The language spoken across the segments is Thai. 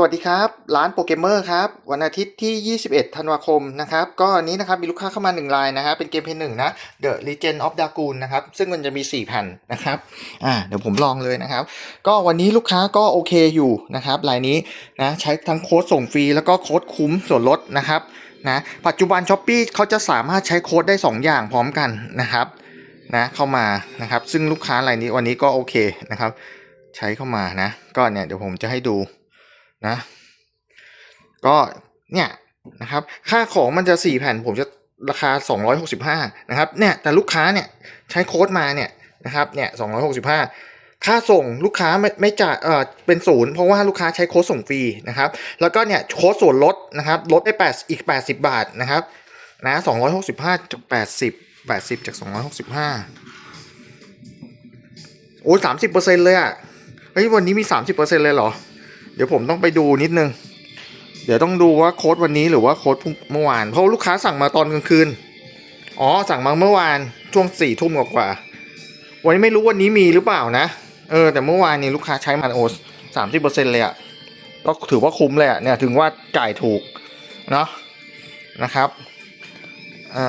สวัสดีครับ ร้านโปเกมเมอร์ครับ วันอาทิตย์ที่ 21 ธันวาคมนะครับ ก็อันนี้นะครับมีลูกค้าเข้ามา 1 รายนะฮะเป็นเกมเพลย์หนึ่งนะ The Legend of Dragoon นะครับ ซึ่งมันจะมี 4 แผ่นนะครับอ่าเดี๋ยวผมลองเลยนะครับ ก็วันนี้ลูกค้าก็โอเคอยู่นะครับ รายนี้นะใช้ทั้งโค้ดส่งฟรี แล้วก็โค้ดคุ้มส่วนลดนะครับนะปัจจุบัน s h อ p e e เขาจะสามารถใช้โค้ดได้ 2 อย่างพร้อมกันนะครับนะเข้ามานะครับซึ่งลูกค้ารายนี้วันนี้ก็โอเคนะครับ ใช้เข้ามานะก็เนี่ยเดี๋ยวผมจะให้ดู นะ ก็เนี่ยนะครับ ค่าของมันจะ 4 แผ่นผมจะราคา 265 นะครับ เนี่ย แต่ลูกค้าเนี่ยใช้โค้ดมาเนี่ยนะครับ เนี่ย 265 ค่าส่งลูกค้าไม่ไม่จ่าย เออเป็นศูนย์เพราะว่าลูกค้าใช้โค้ดส่งฟรีนะครับ แล้วก็เนี่ยโค้ดส่วนลดนะครับ ลดได้8อีก 80 บาทนะครับ นะ 265จาก80 80จาก 265 โอ้ย30%เลยอะ เฮ้ย วันนี้มี 30%เลยเหรอ ดี๋ยวผมต้องไปดูนิดนึง เดี๋ยวต้องดูว่าโค้ดวันนี้หรือว่าโค้ดเมื่อวาน เพราะลูกค้าสั่งมาตอนกลางคืน อ๋อสั่งมาเมื่อวานช่วงสี่ทุ่มกว่า วันนี้ไม่รู้วันนี้มีหรือเปล่านะ เออแต่เมื่อวานนี้ลูกค้าใช้มันโอสามสิบเปอร์เซ็นเลยอะก็ถือว่าคุ้มเลยอะเนี่ยถึงว่าจ่ายถูกเนาะนะครับ อ่า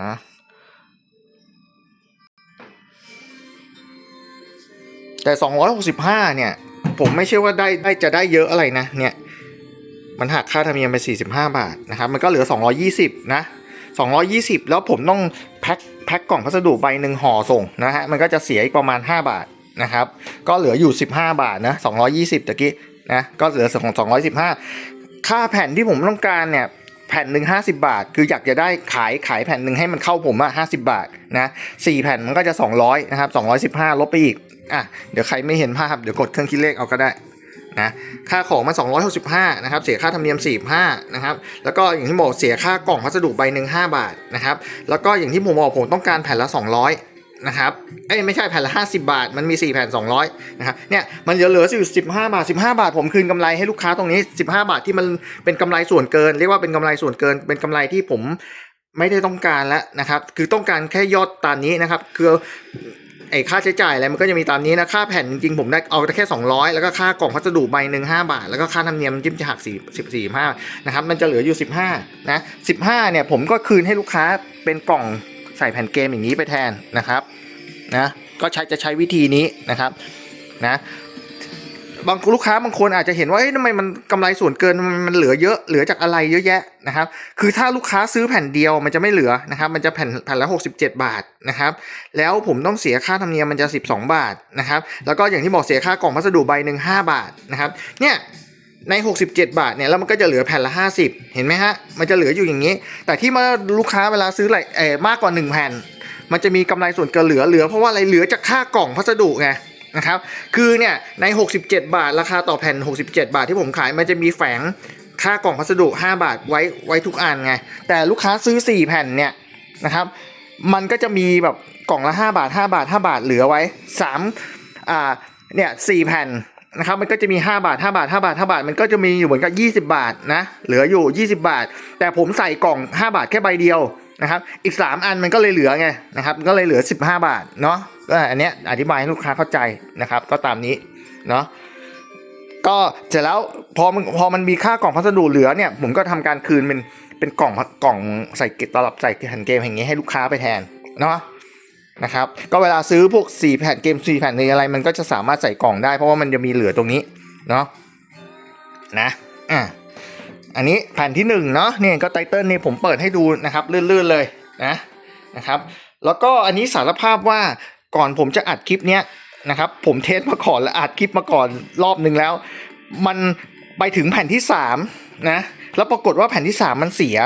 นะ แต่ 265 เนี่ย ผมไม่เชื่อว่าได้ได้จะได้เยอะอะไรนะ เนี่ย มันหักค่าธรรมเนียมไป 45 บาทนะครับ มันก็เหลือ 220 นะ 220 แล้วผมต้องแพ็คแพ็คกล่องพัสดุใบหนึ่งห่อส่งนะฮะ มันก็จะเสียอีกประมาณ 5 บาทนะครับ ก็เหลืออยู่ 15 บาทนะ 220ตะกี้นะ ก็เหลือของ 215 ค่าแผ่นที่ผมต้องการเนี่ยแผ่นหนึ่งห้าสิบาท คืออยากจะได้ขายขายแผ่นหนึ่งให้มันเข้าผมอะห้าสิบาทนะสี่แผ่นมันก็จะสองร้อยนะครับสองร้อยสิบห้าลบไปอีก อะเดี๋ยวใครไม่เห็นภาพเดี๋ยวกดเครื่องคิดเลขเอาก็ได้นะค่าของมัน 265 นะครับ เสียค่าธรรมเนียม 45 นะครับ แล้วก็อย่างที่บอกเสียค่ากล่องพัสดุใบหนึ่ง5บาทนะครับ แล้วก็อย่างที่ผมบอกผมต้องการแผ่นละ 200 นะครับ เอ้ยไม่ใช่แผ่นละ 50 บาท มันมี 4 แผ่น 200 นะครับ เนี่ยมันเหลือเหลืออยู่15 บาท 15 บาท ผมคืนกำไรให้ลูกค้าตรงนี้ 15 บาทที่มันเป็นกำไรส่วนเกิน เรียกว่าเป็นกำไรส่วนเกิน เป็นกำไรที่ผมไม่ได้ต้องการแล้วนะครับ คือต้องการแค่ยอดตามนี้นะครับ คือ ไอ้ค่าใช้จ่ายอะไรมันก็จะมีตามนี้นะ ค่าแผ่นจริงๆผมได้เอาแค่ 200 แล้วก็ค่ากล่องพัสดุใบหนึ่ง5บาท แล้วก็ค่าธรรมเนียมจิ้มจะหัก4 14 5นะครับ มันจะเหลืออยู่ 15 นะ 15 เนี่ยผมก็คืนให้ลูกค้าเป็นกล่องใส่แผ่นเกมอย่างนี้ไปแทนนะครับ นะ ก็ใช้จะใช้วิธีนี้นะครับ นะ บางลูกค้าบางคนอาจจะเห็นว่าเอ้ยทำไมมันกำไรส่วนเกินมันมันเหลือเยอะเหลือจากอะไรเยอะแยะนะครับ คือถ้าลูกค้าซื้อแผ่นเดียวมันจะไม่เหลือนะครับ มันจะแผ่นแผ่นละ 67 บาทนะครับ แล้วผมต้องเสียค่าธรรมเนียมมันจะ 12 บาทนะครับ แล้วก็อย่างที่บอกเสียค่ากล่องพัสดุใบหนึ่ง5บาทนะครับ เนี่ยใน 67 บาทเนี่ยแล้วมันก็จะเหลือแผ่นละ 50 เห็นไหมฮะ มันจะเหลืออยู่อย่างนี้ แต่ที่มาลูกค้าเวลาซื้ออะไรเออมากกว่า 1 แผ่น มันจะมีกำไรส่วนเกินเหลือเหลือเพราะว่าอะไรเหลือจากค่ากล่องพัสดุไง นะครับ คือเนี่ยใน 67 บาท ราคาต่อแผ่น 67 บาทที่ผมขายมันจะมีแฝงค่ากล่องพัสดุ 5 บาทไว้ไว้ทุกอันไง แต่ลูกค้าซื้อ 4 แผ่นเนี่ยนะครับ มันก็จะมีแบบกล่องละ 5 บาท 5 บาท 5 บาทเหลือไว้3อ่าเนี่ย4แผ่นนะครับมันก็จะมี 5 บาท 5 บาท 5 บาท 5 บาท มันก็จะมีอยู่เหมือนกับ 20 บาทนะ เหลืออยู่ 20 บาท แต่ผมใส่กล่อง 5 บาทแค่ใบเดียวนะครับ อีก 3 อันมันก็เลยเหลือไงนะครับ ก็เลยเหลือ 15 บาทเนาะ ก็อันเนี้ยอธิบายให้ลูกค้าเข้าใจนะครับ ก็ตามนี้เนาะก็เสร็จแล้วพอมันพอมันมีค่ากล่องพัสดุเหลือเนี่ยผมก็ทำการคืนเป็นเป็นกล่องกล่องใส่ตลับใส่แผ่นเกมอย่างเงี้ให้ลูกค้าไปแทนเนาะนะครับก็เวลาซื้อพวก 4 แผ่นเกม 4 แผ่นในอะไรมันก็จะสามารถใส่กล่องได้เพราะว่ามันจะมีเหลือตรงนี้เนาะนะอะอันนี้แผ่นที่หนึ่งเนาะเนี่ยก็ไตเติลนี่ผมเปิดให้ดูนะครับลื่นๆเลยนะนะครับแล้วก็อันนี้สารภาพว่า ก่อนผมจะอัดคลิปเนี้ยนะครับ ผมเทสมาก่อนและอัดคลิปมาก่อนรอบหนึ่งแล้ว มันไปถึงแผ่นที่สามนะแล้วปรากฏว่าแผ่นที่สามมันเสีย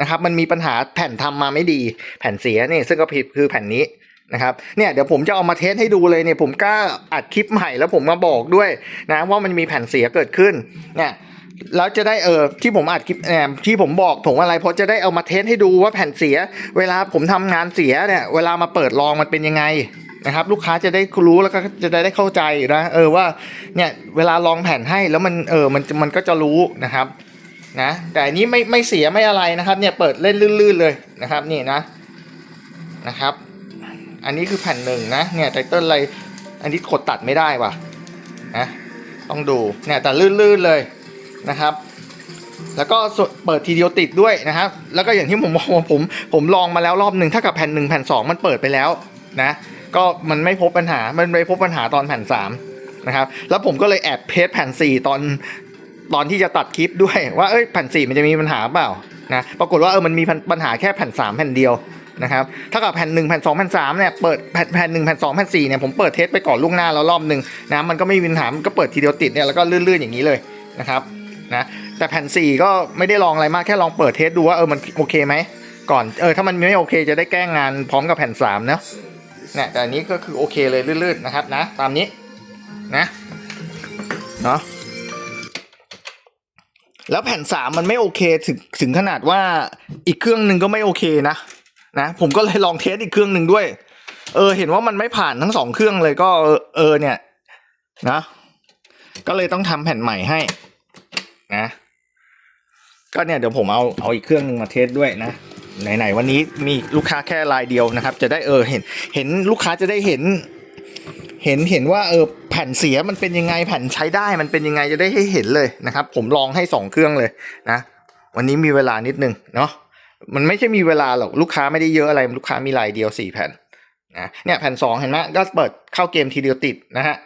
นะครับ มันมีปัญหาแผ่นทำมาไม่ดี แผ่นเสียนี่ซึ่งก็ผิดคือแผ่นนี้นะครับเนี่ยเดี๋ยวผมจะเอามาเทสให้ดูเลยเนี่ยผมกล้าอัดคลิปใหม่แล้วผมมาบอกด้วยนะว่ามันมีแผ่นเสียเกิดขึ้นเนี่ย แล้วจะได้เออที่ผมอัดคลิปเนี่ยที่ผมบอกผมอะไรเพราะจะได้เอามาเทสให้ดูว่าแผ่นเสีย เวลาผมทำงานเสียเนี่ยเวลามาเปิดลองมันเป็นยังไงนะครับ ลูกค้าจะได้รู้แล้วก็จะได้ได้เข้าใจนะเออว่าเนี่ยเวลาลองแผ่นให้แล้วมันเออมันมันก็จะรู้นะครับนะแต่อันนี้ไม่ไม่เสียไม่อะไรนะครับ เนี่ยเปิดเล่นลื่นๆเลยนะครับนี่นะนะครับ อันนี้คือแผ่นหนึ่งนะเนี่ยไตเติ้ลอะไรอันนี้กดตัดไม่ได้ว่ะนะต้องดูเนี่ยแต่ลื่นๆเลย นะครับแล้วก็เปิดทีเดียวติดด้วยนะครับ แล้วก็อย่างที่ผมบอกว่าผมผมลองมาแล้วรอบหนึ่งถ้ากับแผ่นหนึ่งแผ่นสองมันเปิดไปแล้วนะ ก็มันไม่พบปัญหา มันไม่พบปัญหาตอนแผ่นสามนะครับ แล้วผมก็เลยแอบเพจแผ่นสี่ตอนตอนที่จะตัดคลิปด้วยว่าเอ้ยแผ่นสี่มันจะมีปัญหาเปล่านะ ปรากฏว่าเออมันมีปัญหาแค่แผ่นสามแผ่นเดียวนะครับถ้ากับแผ่นหนึ่งแผ่นสองแผ่นสามเนี่ยเปิดแผ่นแผ่นหนึ่งแผ่นสองแผ่นสี่เนี่ยผมเปิดเทสไปก่อนล่วงหน้าแล้วรอบหนึ่งนะมันก็ไม่มีปัญหามันก็เปิดทีเดียวติดเนี่ยแล้วก็ลื่นๆอย่างนี้เลยนะครับ นะแต่แผ่นสี่ก็ไม่ได้ลองอะไรมากแค่ลองเปิดเทสดูว่าเออมันโอเคไหมก่อนเออถ้ามันไม่โอเคจะได้แก้งงานพร้อมกับแผ่นสามเนาะเนี่ยแต่อันนี้ก็คือโอเคเลยลื่นๆนะครับนะตามนี้นะเนาะแล้วแผ่นสามมันไม่โอเคถึงถึงขนาดว่าอีกเครื่องหนึ่งก็ไม่โอเคนะนะผมก็เลยลองเทสอีกเครื่องหนึ่งด้วย เออ เห็นว่ามันไม่ผ่านทั้งสองเครื่องเลยก็เออเนี่ยนะก็เลยต้องทำแผ่นใหม่ให้ นะ ก็เนี่ยเดี๋ยวผมเอาเอาอีกเครื่องนึงมาเทสด้วยนะไหนๆวันนี้มีลูกค้าแค่รายเดียวนะครับ จะได้เออเห็นเห็นลูกค้าจะได้เห็น เห็นเห็นว่าเออแผ่นเสียมันเป็นยังไงแผ่นใช้ได้มันเป็นยังไงจะได้ให้เห็นเลยนะครับ ผมลองให้สองเครื่องเลยนะ วันนี้มีเวลานิดนึงเนาะมันไม่ใช่มีเวลาหรอกลูกค้าไม่ได้เยอะอะไรลูกค้ามีรายเดียวสี่แผ่นนะเนี่ยแผ่นสองเห็นไหมก็เปิดเข้าเกมทีเดียวติดนะฮะ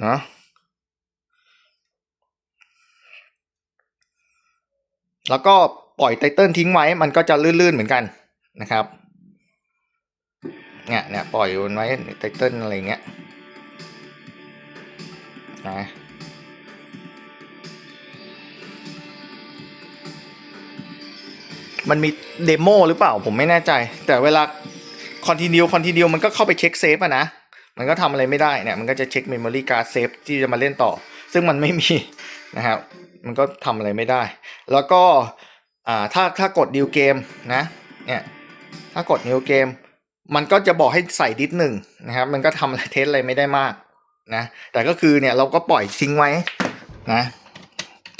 เนาะ แล้วก็ปล่อยไตเติลทิ้งไว้มันก็จะลื่นๆเหมือนกันนะครับเนี่ยเนี่ยปล่อยมันไว้ไตเติลอะไรเงี้ยนะมันมีเดโมหรือเปล่าผมไม่แน่ใจ แต่เวลาคอนติเนียคอนติเนียมันก็เข้าไปเช็คเซฟอะนะ มันก็ทำอะไรไม่ได้เนี่ย มันก็จะเช็คเมมโมรี่การ์ดเซฟที่จะมาเล่นต่อ ซึ่งมันไม่มีนะครับ มันก็ทำอะไรไม่ได้ แล้วก็ถ้าถ้ากดดิวเกมนะเนี่ยถ้ากดนิวเกม มันก็จะบอกให้ใส่ดิสหนึ่งนะครับ มันก็ทำอะไรเทสอะไรไม่ได้มากนะแต่ก็คือเนี่ยเราก็ปล่อยทิ้งไว้นะ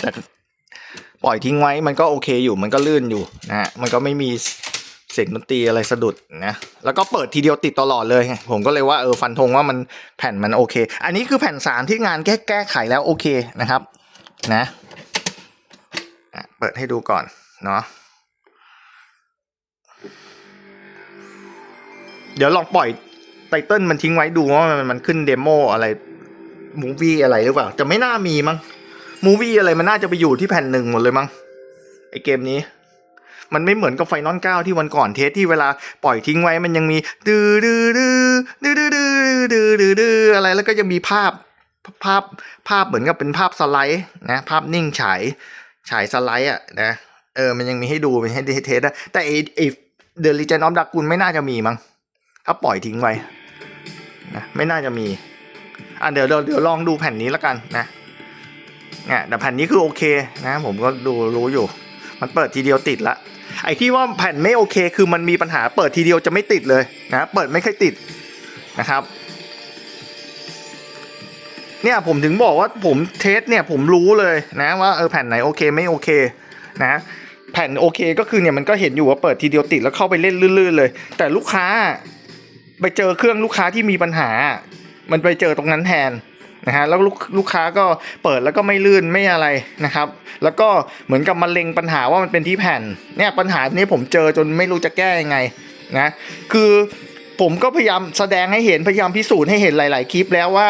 แต่ปล่อยทิ้งไว้มันก็โอเคอยู่มันก็ลื่นอยู่นะฮะมันก็ไม่มีเสียงดนตรีอะไรสะดุดนะแล้วก็เปิดทีเดียวติดตลอดเลยผมก็เลยว่าเออฟันธงว่ามันแผ่นมันโอเค อันนี้คือแผ่นสามที่งานแก้แก้ไขแล้วโอเคนะครับนะ เปิดให้ดูก่อนเนาะเดี๋ยวลองปล่อยไตเติลมันทิ้งไว้ดูว่ามันมันขึ้นเดโมอะไรมูวี่อะไรหรือเปล่าจะไม่น่ามีมั้งมูวี่อะไรมันน่าจะไปอยู่ที่แผ่นหนึ่งหมดเลยมั้งไอเกมนี้ มันไม่เหมือนกับไฟนอลเก้าที่วันก่อนเทสที่เวลาปล่อยทิ้งไว้มันยังมีดื้อดื้อดื้อดื้อดื้อดื้อดื้อดื้อดื้ออะไรแล้วก็ยังมีภาพภาพภาพเหมือนกับเป็นภาพสไลด์นะภาพนิ่งฉาย ฉายสไลด์อะนะเออมันยังมีให้ดูมีให้เทสได้แต่ไอไอเดลิเจนออฟดักกุลไม่น่าจะมีมั้งถ้าปล่อยทิ้งไว้นะไม่น่าจะมีอะเดี๋ยวเดี๋ยวเดี๋ยวลองดูแผ่นนี้แล้วกันนะเนี่ยแต่แผ่นนี้คือโอเคนะผมก็ดูรู้อยู่ มันเปิดทีเดียวติดละไอ้ที่ว่าแผ่นไม่โอเค คือมันมีปัญหาเปิดทีเดียวจะไม่ติดเลยนะเปิดไม่ค่อยติดนะครับ เนี่ยผมถึงบอกว่าผมเทสเนี่ยผมรู้เลยนะว่าเออแผ่นไหนโอเคไม่โอเคนะแผ่นโอเคก็คือเนี่ยมันก็เห็นอยู่ว่าเปิดทีเดียวติดแล้วเข้าไปเล่นลื่นๆเลย แต่ลูกค้าไปเจอเครื่องลูกค้าที่มีปัญหา มันไปเจอตรงนั้นแทนนะฮะแล้วลูกลูกค้าก็เปิดแล้วก็ไม่ลื่นไม่อะไรนะครับ แล้วก็เหมือนกับมาเล็งปัญหาว่ามันเป็นที่แผ่นเนี่ยปัญหานี้ผมเจอจนไม่รู้จะแก้ยังไงนะคือผมก็พยายามแสดงให้เห็นพยายามพิสูจน์ให้เห็นหลาย ๆ คลิปแล้วว่า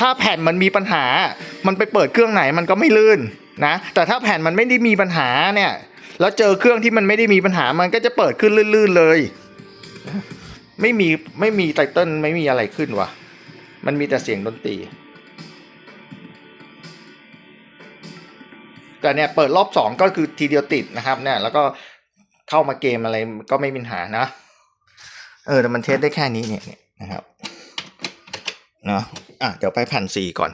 ถ้าแผ่นมันมีปัญหา มันไปเปิดเครื่องไหนมันก็ไม่ลื่นนะ แต่ถ้าแผ่นมันไม่ได้มีปัญหาเนี่ย แล้วเจอเครื่องที่มันไม่ได้มีปัญหา มันก็จะเปิดขึ้นลื่นๆเลย ไม่มีไม่มีไตเติ้ลไม่มีอะไรขึ้นวะมันมีแต่เสียงดนตรี แต่เนี่ยเปิดรอบสองก็คือทีเดียวติดนะครับ เนี่ย แล้วก็เข้ามาเกมอะไรก็ไม่มีปัญหานะ เออแต่มันเทสได้แค่นี้เนี่ยเนี่ยนะครับ เนาะ อะเดี๋ยวไปแผ่นสี่ก่อน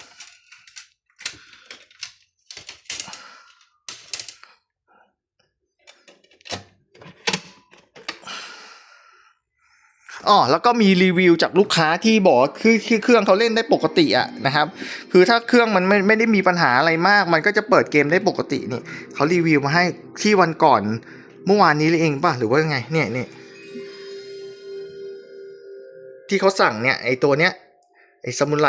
อ๋อแล้วก็มีรีวิวจากลูกค้าที่บอกว่าคือคือเครื่องเขาเล่นได้ปกติอะนะครับ คือถ้าเครื่องมันไม่ไม่ได้มีปัญหาอะไรมาก มันก็จะเปิดเกมได้ปกตินี่เขารีวิวมาให้ที่วันก่อนเมื่อวานนี้เองป่ะหรือว่าไงเนี่ยเนี่ยที่เขาสั่งเนี่ยไอตัวเนี้ย ไอสมุไร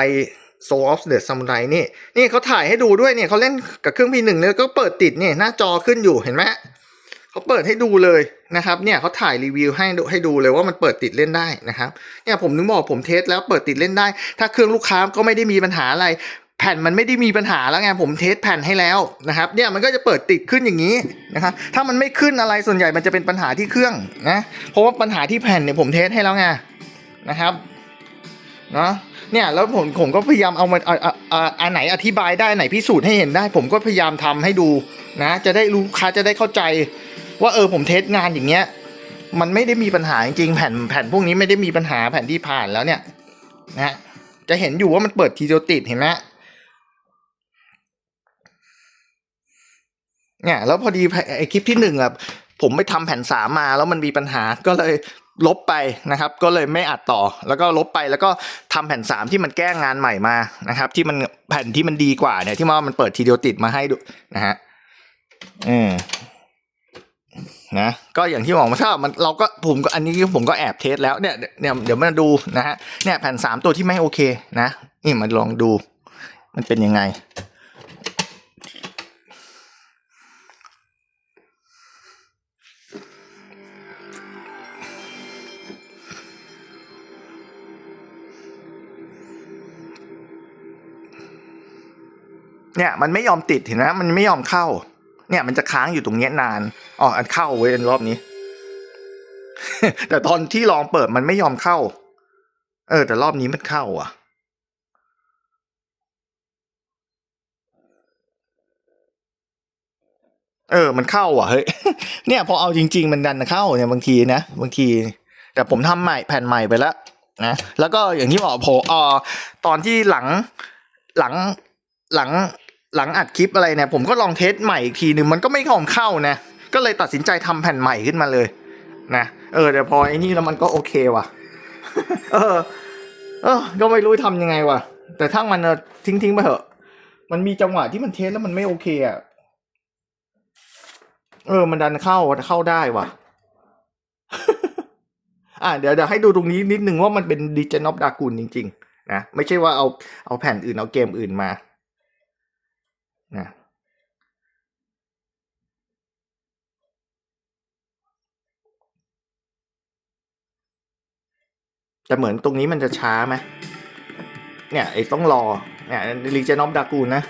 Soul of the Samurai นี่นี่เขาถ่ายให้ดูด้วยเนี่ยเขาเล่นกับเครื่อง P1 เนี่ยก็เปิดติดเนี่ยหน้าจอขึ้นอยู่เห็นไหมเขาเปิดให้ดูเลยนะครับเนี่ยเขาถ่ายรีวิวให้ดูให้ดูเลยว่ามันเปิดติดเล่นได้นะครับเนี่ยผมนึกบอกผมเทสแล้วเปิดติดเล่นได้ ถ้าเครื่องลูกค้าก็ไม่ได้มีปัญหาอะไร แผ่นมันไม่ได้มีปัญหาแล้วไงผมเทสแผ่นให้แล้วนะครับเนี่ยมันก็จะเปิดติดขึ้นอย่างนี้นะครับถ้ามันไม่ขึ้นอะไรส่วนใหญ่มันจะเป็นปัญหาที่เครื่องนะเพราะว่าปัญหาที่แผ่นเนี่ยผมเทสให้แล้วไงนะครับ นะเนี่ยแล้วผมผมก็พยายามเอามาเอาเอาเอาอันไหนอธิบายได้ไหนพิสูจน์ให้เห็นได้ ผมก็พยายามทำให้ดูนะ จะได้รู้ลูกค้าจะได้เข้าใจ ว่าเออผมเทสงานอย่างเงี้ย มันไม่ได้มีปัญหาจริงๆแผ่นแผ่นพวกนี้ไม่ได้มีปัญหาแผ่นที่ผ่านแล้วเนี่ยนะจะเห็นอยู่ว่ามันเปิดทีเดียวติดเห็นไหมเนี่ยแล้วพอดีไอคลิปที่หนึ่งอะผมไปทำแผ่นสามมาแล้วมันมีปัญหาก็เลย ลบไปนะครับก็เลยไม่อัดต่อ แล้วก็ลบไปแล้วก็ทำแผ่นสามที่มันแก้งานใหม่มานะครับที่มันแผ่นที่มันดีกว่าเนี่ยที่ว่ามันเปิดทีเดียวติดมาให้ดูนะฮะอืมนะก็อย่างที่บอกมาถ้ามันเราก็ผมก็อันนี้ผมก็แอบเทสแล้วเนี่ยเนี่ยเดี๋ยวมาดูนะฮะเนี่ยแผ่นสามตัวที่ไม่โอเคนะ นี่มาลองดู มันเป็นยังไง เนี่ยมันไม่ยอมติดเห็นไหมมันไม่ยอมเข้า เนี่ยมันจะค้างอยู่ตรงเนี้ยนานอ๋ออันเข้าเว้ยรอบนี้ แต่ตอนที่ลองเปิดมันไม่ยอมเข้า เออ แต่รอบนี้มันเข้า อะเออ มันเข้าอะ เฮ้ย เนี่ยพอเอาจริง ๆ มันดันเข้าเนี่ยบางทีนะบางที แต่ผมทำใหม่แผ่นใหม่ไปแล้วนะ แล้วก็อย่างที่บอกผมเออตอนที่หลังหลังหลัง หลังอัดคลิปอะไรเนี่ยผมก็ลองเทสใหม่อีกทีหนึ่งมันก็ไม่ยอมเข้านะ ก็เลยตัดสินใจทำแผ่นใหม่ขึ้นมาเลย นะเออแต่พอไอ้นี่แล้วมันก็โอเคว่ะ เออ เออ ก็ไม่รู้ทำยังไงว่ะ แต่ทั้งมันอะทิ้งทิ้งไปเถอะ มันมีจังหวะที่มันเทสแล้วมันไม่โอเคอะเออ มันดันเข้าเข้าได้ว่ะ อะเดี๋ยวเดี๋ยวให้ดูตรงนี้นิดนึงว่ามันเป็นดิจินอฟดากูลจริง ๆ นะ ไม่ใช่ว่าเอาเอาแผ่นอื่นเอาเกมอื่นมา นะแต่เหมือนตรงนี้มันจะช้าไหมเนี่ยไอ้ต้องรอ เนี่ยรีเจนอฟดากูนะ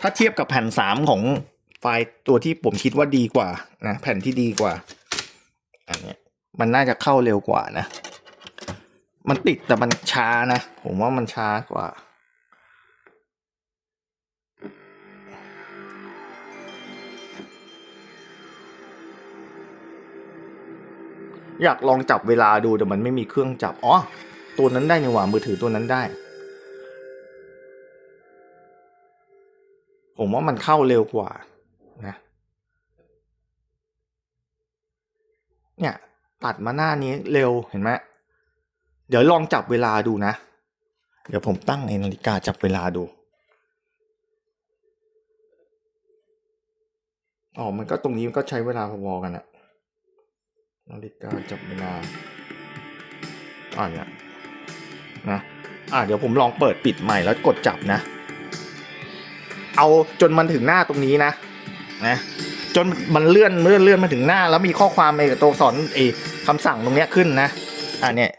ถ้าเทียบกับแผ่นสามของไฟล์ตัวที่ผมคิดว่าดีกว่านะแผ่นที่ดีกว่า อันนี้มันน่าจะเข้าเร็วกว่านะ มันติดแต่มันช้านะ ผมว่ามันช้ากว่า อยากลองจับเวลาดูแต่มันไม่มีเครื่องจับ อ๋อ ตัวนั้นได้นี่หว่ามือถือตัวนั้นได้ ผมว่ามันเข้าเร็วกว่านะ เนี่ย ตัดมาหน้านี้เร็วเห็นไหมเดี๋ยวลองจับเวลาดูนะ เดี๋ยวผมตั้งนาฬิกาจับเวลาดูอ๋อ มันก็ตรงนี้มันก็ใช้เวลาพอๆกันอะ นาฬิกาจับเวลาอ่าเนี่ยนะอ่าเดี๋ยวผมลองเปิดปิดใหม่แล้วกดจับนะ เอาจนมันถึงหน้าตรงนี้นะนะจนมันเลื่อนเลื่อนเลื่อนมาถึงหน้า แล้วมีข้อความในตัวสอนเออคำสั่งตรงเนี้ยขึ้นนะอ่าเนี่ย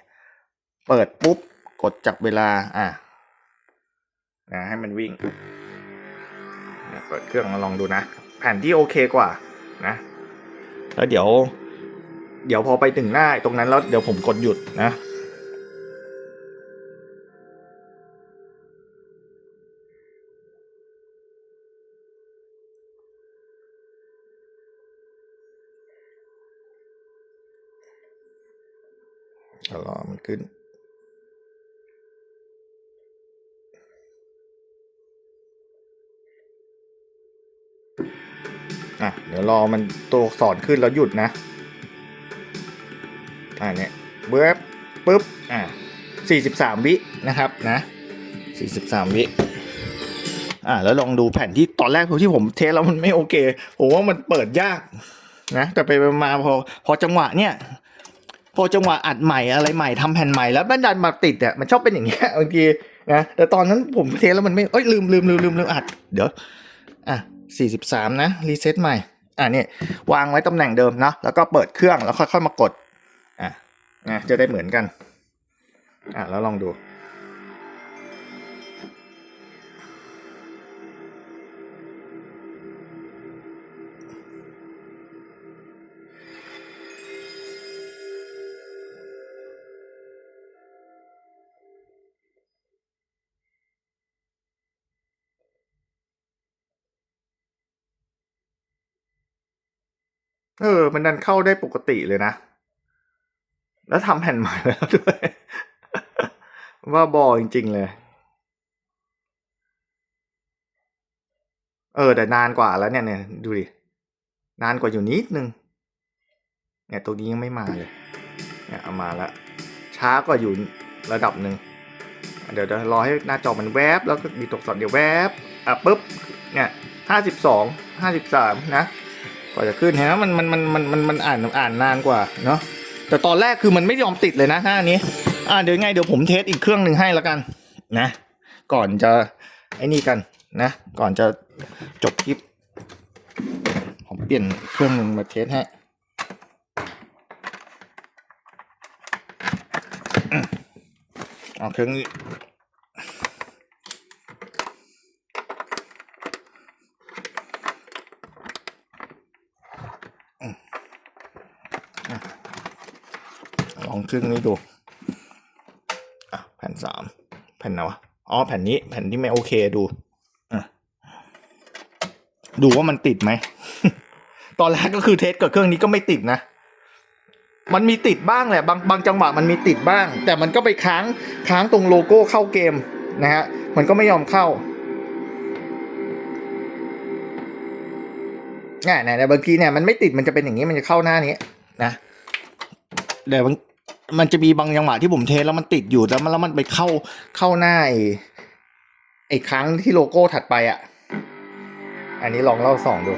เปิดปุ๊บกดจับเวลาอ่านะให้มันวิ่งเปิดเครื่องมาลองดูนะ แผ่นที่โอเคกว่านะ แล้วเดี๋ยว เดี๋ยวพอไปถึงหน้าตรงนั้นแล้วเดี๋ยวผมกดหยุดนะเดี๋ยวรอมันขึ้นอะเดี๋ยวรอมันตัวสอักษรขึ้นแล้วหยุดนะ อ่าเนี่ยเบิบปุ๊บอ่าสี่สิบสามวินะครับนะสี่สิบสามวิอ่าแล้วลองดูแผ่นที่ตอนแรกที่ผมเทสแล้วมันไม่โอเคผมว่ามันเปิดยากนะแต่ไปมาพอพอจังหวะเนี่ยพอจังหวะอัดใหม่อะไรใหม่ทำแผ่นใหม่แล้วบันดันมาติดอะมันชอบเป็นอย่างเงี้ยบางทีนะแต่ตอนนั้นผมเทสแล้วมันไม่เอ้ยลืมลืมลืมลืมลืมอัดเดี๋ยวอะสี่สิบสามนะรีเซ็ตใหม่อะเนี่ยวางไว้ตำแหน่งเดิมนะแล้วก็เปิดเครื่องแล้วค่อยๆมากด นะจะได้เหมือนกัน อะแล้วลองดู เออ มันดันเข้าได้ปกติเลยนะ แล้วทำแผ่นใหม่แล้วด้วย ว่าบอจริง ๆ เลย เออ แต่นานกว่าแล้วเนี่ยเนี่ยดูดิ นานกว่าอยู่นิดนึง เนี่ยตัวนี้ยังไม่มาเลย เนี่ยเอามาแล้วช้ากว่าอยู่ระดับหนึ่งเดี๋ยวเดี๋ยวรอให้หน้าจอมันแวบ แล้วก็มีตกสอดเดี๋ยวแวบ อะปุ๊บ เนี่ยห้าสิบสองห้าสิบสามนะ กว่าจะขึ้นเห็นไหมมันมันมันมันมันอ่านอ่านนานกว่าเนาะ แต่ตอนแรกคือมันไม่ยอมติดเลยนะหน้านี้ อ่าเดี๋ยวไงเดี๋ยวผมเทสอีกเครื่องหนึ่งให้แล้วกัน นะ ก่อนจะไอ้นี่กันนะ ก่อนจะจบคลิป ผมเปลี่ยนเครื่องหนึ่งมาเทสให้อืมเอาเครื่องนี้ เครื่องนี้ดูอะแผ่นสามแผ่นไหนวะอ๋อแผ่นนี้แผ่นที่ไม่โอเคดูอะดูว่ามันติดไหม ตอนแรกก็คือเทสกับเครื่องนี้ก็ไม่ติดนะ มันมีติดบ้างแหละ บางบางจังหวะมันมีติดบ้าง แต่มันก็ไปค้างค้างตรงโลโก้เข้าเกมนะฮะ มันก็ไม่ยอมเข้าเนี่ยเนี่ยบางทีเนี่ยมันไม่ติดมันจะเป็นอย่างนี้มันจะเข้าหน้านี้นะเดี๋ยว มันจะมีบางจังหวะที่ผมเทสแล้วมันติดอยู่แล้วมันแล้วมันไปเข้าเข้าหน้าไอ้ไอ้ครั้งที่โลโก้ถัดไปอะ อันนี้ลองเล่าสองดู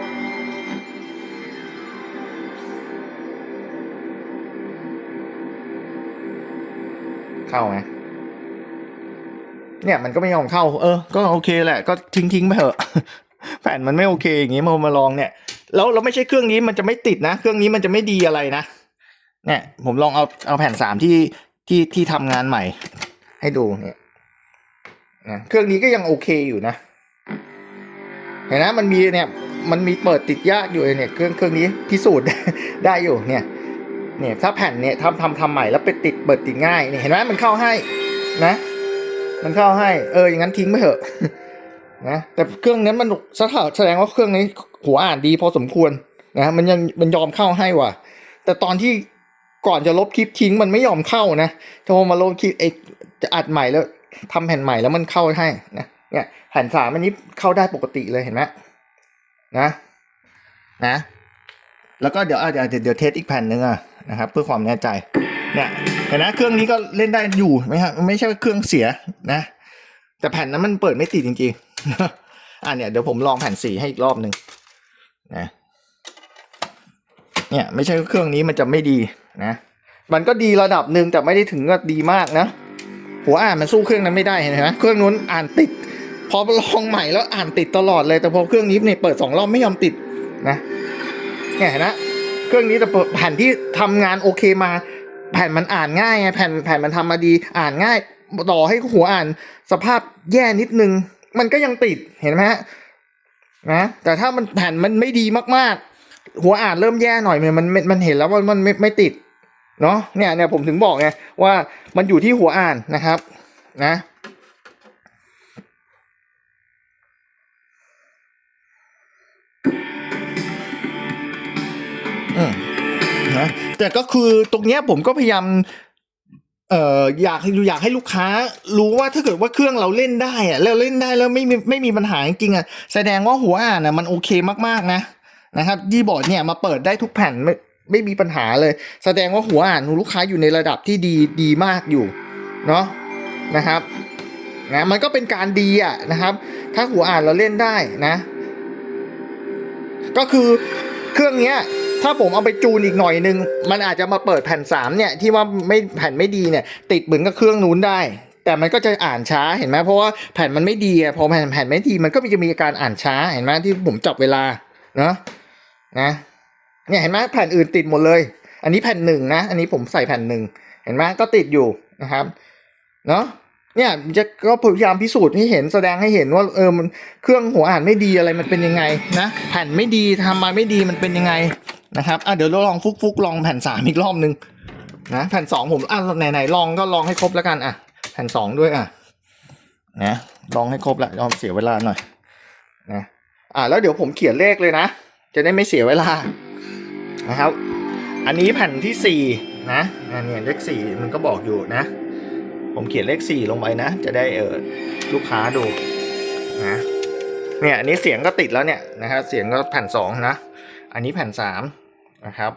เข้าไหมเนี่ยมันก็ไม่ยอมเข้า เออ ก็โอเคแหละ ก็ทิ้งทิ้งๆไปเถอะ แผ่นมันไม่โอเคอย่างงี้มามาลองเนี่ย แล้วเราไม่ใช่เครื่องนี้มันจะไม่ติดนะ เครื่องนี้มันจะไม่ดีอะไรนะ เนี่ย ผมลองเอาเอาแผ่นสามที่ที่ที่ทำงานใหม่ ให้ดูเนี่ยนะเครื่องนี้ก็ยังโอเคอยู่นะ เห็นนะมันมีเนี่ย มันมีเปิดติดยากอยู่เนี่ย เครื่องเครื่องนี้พิสูจน์ได้อยู่เนี่ย เนี่ยถ้าแผ่นเนี่ยทำทำทำใหม่แล้วไปติดเปิดติดง่ายเนี่ยเห็นไหมมันเข้าให้นะ มันเข้าให้ เอออย่างนั้นทิ้งไปเถอะนะแต่เครื่องนั้นมันแสดงว่าเครื่องนี้หัวอ่านดีพอสมควรนะมันยังมันยอมเข้าให้ว่ะ แต่ตอนที่ ก่อนจะลบคลิปทิ้งมันไม่ยอมเข้านะโทรมาลบคลิปไอจะอัดใหม่แล้วทำแผ่นใหม่แล้วมันเข้าให้นะเนี่ยแผ่นสามอันนี้เข้าได้ปกติเลยเห็นไหมนะนะแล้วก็เดี๋ยวอะเดี๋ยวเดี๋ยวเทสอีกแผ่นหนึ่งอะนะครับเพื่อความแน่ใจเนี่ยเห็นนะเครื่องนี้ก็เล่นได้อยู่ไม่ฮะไม่ใช่เครื่องเสียนะ แต่แผ่นนั้นมันเปิดไม่ติดจริงๆอะเนี่ยเดี๋ยวผมลองแผ่นสีให้อีกรอบหนึ่งนะเนี่ยไม่ใช่เครื่องนี้มันจะไม่ดี นะมันก็ดีระดับหนึ่งแต่ไม่ได้ถึงกับดีมากนะ หัวอ่านมันสู้เครื่องนั้นไม่ได้เห็นไหมเครื่องนู้นอ่านติด พอลองใหม่แล้วอ่านติดตลอดเลยแต่พอเครื่องนี้เนี่ยเปิดสองรอบไม่ยอมติดนะเนี่ยเห็นะเครื่องนี้แต่แผ่นที่ทำงานโอเคมา แผ่นมันอ่านง่ายไงแผ่นแผ่นมันทำมาดีอ่านง่ายต่อให้หัวอ่านสภาพแย่นิดนึง มันก็ยังติดเห็นไหมฮะนะแต่ถ้ามันแผ่นมันไม่ดีมากๆ หัวอ่านเริ่มแย่หน่อยมันมันมันเห็นแล้วว่ามันไม่ไม่ติด เนาะเนี่ยเนี่ยผมถึงบอกไงว่ามันอยู่ที่หัวอ่านนะครับนะอืมนะแต่ก็คือตรงเนี้ยผมก็พยายามเอ่ออยากอยากให้ลูกค้ารู้ว่าถ้าเกิดว่าเครื่องเราเล่นได้อะแล้วเล่นได้แล้วไม่มีไม่มีปัญหาจริงๆอะแสดงว่าหัวอ่านอะมันโอเคมากๆนะนะครับดีบอร์ดเนี่ยมาเปิดได้ทุกแผ่น ไม่มีปัญหาเลย แสดงว่าหัวอ่านของลูกค้าอยู่ในระดับที่ดีดีมากอยู่เนาะนะครับนะมันก็เป็นการดีอะนะครับ ถ้าหัวอ่านเราเล่นได้นะ ก็คือเครื่องเนี้ยถ้าผมเอาไปจูนอีกหน่อยนึง มันอาจจะมาเปิดแผ่นสามเนี่ยที่ว่าไม่แผ่นไม่ดีเนี่ยติดเหมือนกับเครื่องนู้นได้ แต่มันก็จะอ่านช้าเห็นไหมเพราะว่าแผ่นมันไม่ดีอะพอแผ่นแผ่นไม่ดีมันก็จะมีอาการอ่านช้าเห็นไหมที่ผมจับเวลาเนาะนะ เนี่ยเห็นไหมแผ่นอื่นติดหมดเลย อันนี้แผ่นหนึ่งนะ อันนี้ผมใส่แผ่นหนึ่งเห็นไหมก็ติดอยู่นะครับเนาะเนี่ยจะก็พยายามพิสูจน์ให้เห็นแสดงให้เห็นว่าเออมันเครื่องหัวอ่านไม่ดีอะไรมันเป็นยังไงนะแผ่นไม่ดีทำมาไม่ดีมันเป็นยังไงนะครับอะเดี๋ยวเราลองฟุกฟุกลองแผ่นสามอีกรอบนึงนะแผ่นสองผมอะไหนไหนๆลองก็ลองให้ครบแล้วกันอะแผ่นสองด้วยอะนะลองให้ครบละยอมเสียเวลาหน่อยนะอะแล้วเดี๋ยวผมเขียนเลขเลยนะ จะได้ไม่เสียเวลา นะครับ อันนี้แผ่นที่สี่นะอันนี้เลขสี่มันก็บอกอยู่นะ ผมเขียนเลขสี่ลงไปนะ จะได้เออลูกค้าดูนะเนี่ยอันนี้เสียงก็ติดแล้วเนี่ยนะครับเสียงก็แผ่นสองนะ อันนี้แผ่นสามนะครับ